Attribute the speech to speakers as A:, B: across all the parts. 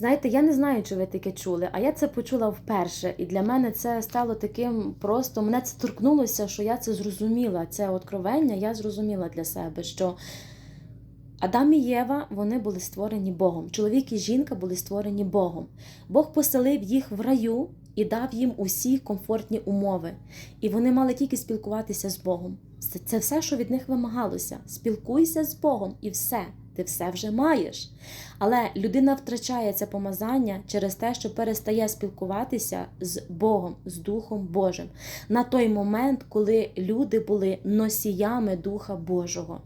A: Знаєте, я не знаю, чи ви таке чули, а я це почула вперше. І для мене це стало таким просто, мене це торкнулося, що я це зрозуміла. Це откровення я зрозуміла для себе, що Адам і Єва вони були створені Богом. Чоловік і жінка були створені Богом. Бог поселив їх в раю і дав їм усі комфортні умови. І вони мали тільки спілкуватися з Богом. Це, все, що від них вимагалося. Спілкуйся з Богом і все. Ти все вже маєш. Але людина втрачає це помазання через те, що перестає спілкуватися з Богом, з Духом Божим на той момент, коли люди були носіями Духа Божого.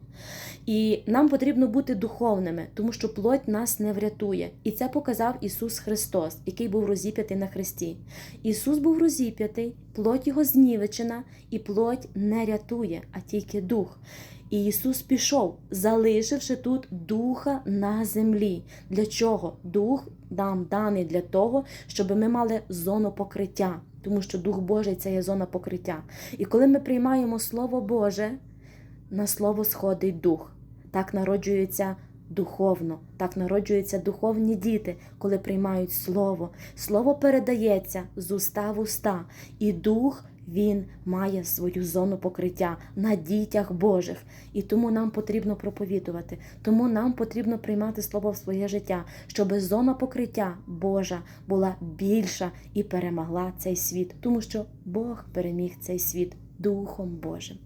A: І нам потрібно бути духовними, тому що плоть нас не врятує. І це показав Ісус Христос, який був розіп'ятий на хресті. Ісус був розіп'ятий, плоть його знівечена, і плоть не рятує, а тільки дух. І Ісус пішов, залишивши тут духа на землі. Для чого? Дух нам даний для того, щоб ми мали зону покриття, тому що Дух Божий це є зона покриття. І коли ми приймаємо Слово Боже, на слово сходить дух. Так народжується духовно, так народжуються духовні діти, коли приймають слово. Слово передається з уста в уста, і дух. Він має свою зону покриття на дітях Божих, і тому нам потрібно проповідувати, тому нам потрібно приймати слово в своє життя, щоб зона покриття Божа була більша і перемогла цей світ, тому що Бог переміг цей світ Духом Божим.